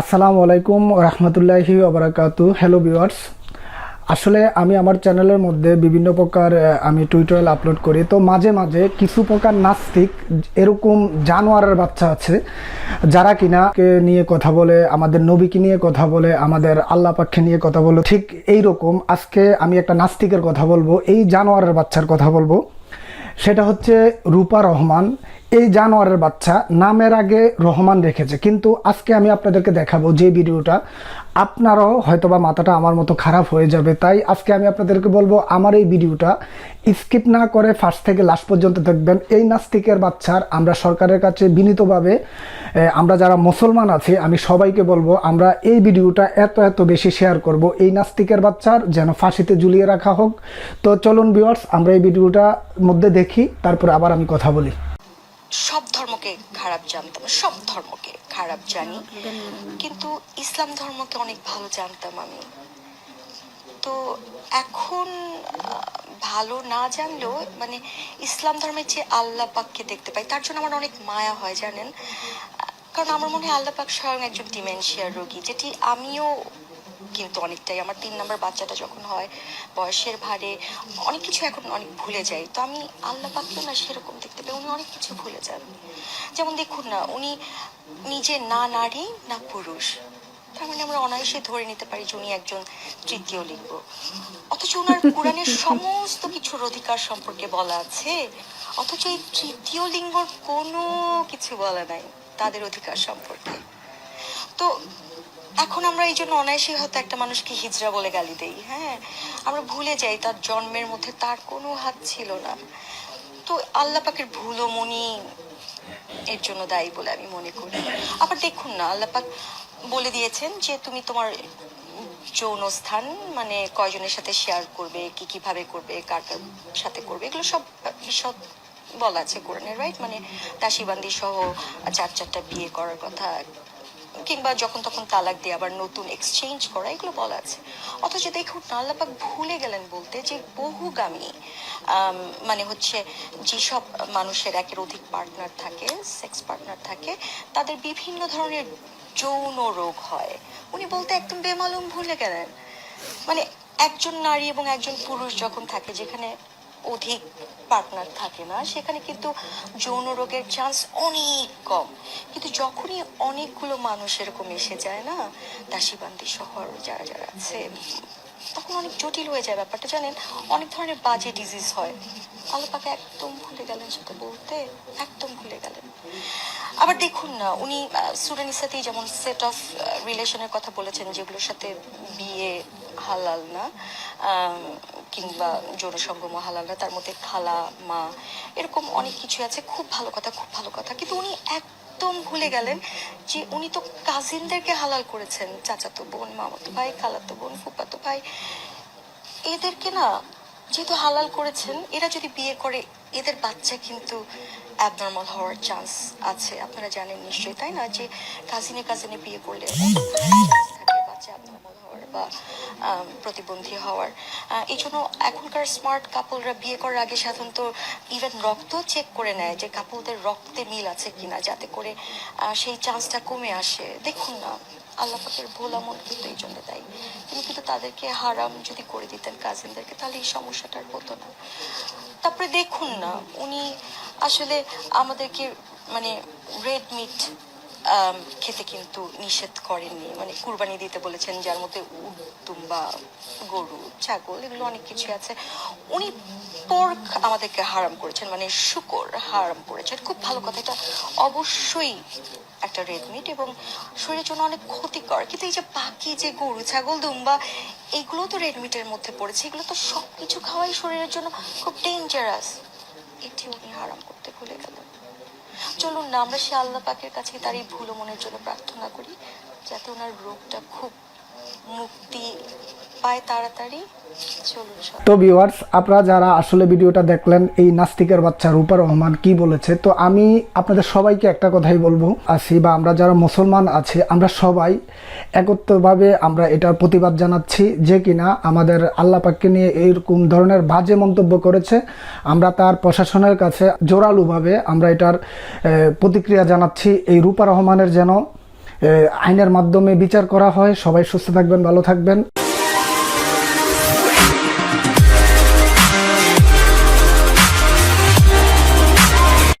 আসসালামু আলাইকুম রহমতুল্লাহি ওবরাকাতু হ্যালো ভিউয়ার্স আসলে আমি আমার চ্যানেলের মধ্যে বিভিন্ন প্রকার আমি টুইটার আপলোড করি। তো মাঝে মাঝে কিছু প্রকার নাস্তিক এরকম জানোয়ারের বাচ্চা আছে, যারা কিনা কে নিয়ে কথা বলে, আমাদের নবীকে নিয়ে কথা বলে, আমাদের আল্লাহ পাক্ষে নিয়ে কথা বলে। ঠিক এই রকম আজকে আমি একটা নাস্তিকের কথা বলব, এই জানোয়ারের বাচ্চার কথা বলব। সেটা হচ্ছে রূপা রহমান। এই জানোয়ারের বাচ্চা নামের আগে রহমান রেখেছে। কিন্তু আজকে আমি আপনাদেরকে দেখাবো যে ভিডিওটা। আপনারাও হয়তোবা মাথাটা আমার মতো খারাপ হয়ে যাবে, তাই আজকে আমি আপনাদেরকে বলব আমার এই ভিডিওটা। স্কিপ না করে ফার্স্ট থেকে লাস্ট পর্যন্ত দেখবেন। এই নাস্তিকের বাচ্চার আমরা সরকারের কাছে বিনীতভাবে আমরা যারা মুসলমান আছি, আমি সবাইকে বলব, আমরা এই ভিডিওটা এত এত বেশি শেয়ার করব। এই নাস্তিকের বাচ্চার যেন ফাঁসিতে ঝুলিয়ে রাখা হোক। তো চলুন ভিউয়ার্স আমরা এই ভিডিওটা মধ্যে দেখি, তারপর আবার আমি কথা বলি। সব ধর্মকে খারাপ জানতাম, সব ধর্মকে খারাপ জানি। কিন্তু ইসলাম ধর্মকে অনেক ভালো জানতাম আমি। তো এখন ভালো না জানলেও মানে ইসলাম ধর্মের যে আল্লাহ পাককে দেখতে পাই, তার জন্য আমার অনেক মায়া হয়, জানেন? কারণ আমার মনে হয় আল্লাহ পাক স্বয়ং একজন ডিমেনশিয়ার রোগী, যেটি আমিও কিন্তু অনেকটাই। আমার তিন নম্বর বাচ্চাটা যখন হয়, বয়সের ভারে অনেক কিছু এখন অনেক ভুলে যাই তো আমি আল্লাহ পাককেও না সেরকম দেখতে পাই, উনি অনেক কিছু ভুলে যান। যেমন দেখুন না, উনি নিজে না নারী, না পুরুষ। তার মানে আমরা অনায়াসে ধরে নিতে পারি যে উনি একজন তৃতীয় লিঙ্গ। অথচ ওনার কোরআনের সমস্ত কিছুর অধিকার সম্পর্কে বলা আছে। অথচ এই তৃতীয় লিঙ্গর কোনো কিছু বলা নাই, তাদের অধিকার সম্পর্কে। তো এখন আমরা এই জন্য অনায়াসই হয়তো একটা মানুষকে হিজড়া বলে গালি দেই হ্যাঁ? আমরা ভুলে যাই, তার জন্মের মধ্যে তার কোনো হাত ছিল না। তো আল্লাহ পাকের ভুলো মনি এর জন্য দায়ী বলে আমি মনে করি। আবার দেখুন না, আল্লাহ পাক বলে দিয়েছেন যে তুমি তোমার যৌন স্থান মানে কয়জনের সাথে শেয়ার করবে, কি কীভাবে করবে, কার কার সাথে করবে, এগুলো সব সব বলা আছে কোরআনের রাইট মানে দাসীবান্দি সহ চার চারটা বিয়ে করার কথা কিংবা যখন তখন তালাক দিয়ে আবার নতুন এক্সচেঞ্জ করা, এগুলো বলা আছে। অথচ দেখুন না আল্লাপাক ভুলে গেলেন বলতে যে বহুগামী মানে হচ্ছে যেসব মানুষের একের অধিক পার্টনার থাকে সেক্স পার্টনার থাকে, তাদের বিভিন্ন ধরনের যৌন রোগ হয়। উনি বলতে একদম বেমালুম ভুলে গেলেন। মানে একজন নারী এবং একজন পুরুষ যখন থাকে, যেখানে অধিক পার্টনার থাকে না, সেখানে কিন্তু যৌন রোগের চান্স অনেক কম। কিন্তু যখনই অনেকগুলো মানুষ এরকম এসে যায় না, দাসীবান্দি শহর যারা যারা আছে, তখন অনেক জটিল হয়ে যায় ব্যাপারটা, জানেন? অনেক ধরনের বাজে ডিজিজ হয়। আলোপাকে একদম ভুলে গেলেন সেটা বলতে, একদম ভুলে গেলেন। আবার দেখুন না, উনি স্টুডেন্টের সাথেই যেমন সেট অফ রিলেশনের কথা বলেছেন, যেগুলোর সাথে বিয়ে হালাল না কিংবা যৌন সঙ্গম হালাল না তার মধ্যে খালা, মা, এরকম অনেক কিছু আছে। খুব ভালো কথা, খুব ভালো কথা। কিন্তু উনি একদম ভুলে গেলেন যে উনি তো কাজিনদেরকে হালাল করেছেন। চাচাতো বোন, মামাতো ভাই, খালাতো বোন ফুপাতো ভাই। এদেরকে না, যেহেতু হালাল করেছেন, এরা যদি বিয়ে করে, এদের বাচ্চা কিন্তু অ্যাবনর্মাল হওয়ার চান্স আছে। আপনারা জানেন নিশ্চয়ই, তাই না? যে কাজিনে কাজিনে বিয়ে করলে বাচ্চা অ্যাবনর্মাল বা প্রতিবন্ধী হওয়ার। এই জন্য এখনকার স্মার্ট কাপলরা বিয়ে করার আগে সাধারণত ইভেন রক্ত চেক করে নেয় যে কাপলদের রক্তে মিল আছে কিনা, যাতে করে সেই চান্সটা কমে আসে। দেখুন না, আল্লাহ পাকের ভোলা কিন্তু এই জন্য দেয়। তিনি কিন্তু তাদেরকে হারাম যদি করে দিতেন কাজিনদেরকে তাহলে এই সমস্যাটার হতো না। তারপরে দেখুন না, উনি আসলে আমাদেরকে মানে রেড মিট খেতে কিন্তু নিষেধ করেননি। মানে কুরবানি দিতে বলেছেন, যার মধ্যে উট দুম্বা গরু, ছাগল এগুলো অনেক কিছু আছে। উনি পোর্ক আমাদেরকে হারাম করেছেন মানে শুকর হারাম করেছেন। খুব ভালো কথা, এটা অবশ্যই একটা রেড মিট এবং শরীরের জন্য অনেক ক্ষতিকর। কিন্তু এই যে বাকি যে গরু, ছাগল, দুম্বা, এগুলো তো রেডমিটের মধ্যে পড়েছে। এগুলো তো সব কিছু খাওয়াই শরীরের জন্য খুব ডেঞ্জারাস এটি উনি হারাম করতে ভুলে গেলেন। চলুন না, আমরা সে আল্লাহ পাকের কাছে তার এই ভুলো মনের জন্য প্রার্থনা করি, যাতে ওনার রোগটা খুব মুক্তি পায় তাড়াতাড়ি তো ভিউয়ার্স আপনারা যারা আসলে ভিডিওটা দেখলেন, এই নাস্তিকের বাচ্চা রূপা রহমান কি বলেছে, তো আমি আপনাদের সবাইকে একটা কথাই বলব আছি বা আমরা যারা মুসলমান আছে, আমরা সবাই একত্রভাবে আমরা এটার প্রতিবাদ জানাচ্ছি যে কিনা আমাদের আল্লাহ পাককে নিয়ে এইরকম ধরনের বাজে মন্তব্য করেছে। আমরা তার প্রশাসনের কাছে জোরালোভাবে আমরা এটার প্রতিক্রিয়া জানাচ্ছি। এই রূপা রহমানের যেন আইনের মাধ্যমে বিচার করা হয়। সবাই সুস্থ থাকবেন, ভালো থাকবেন।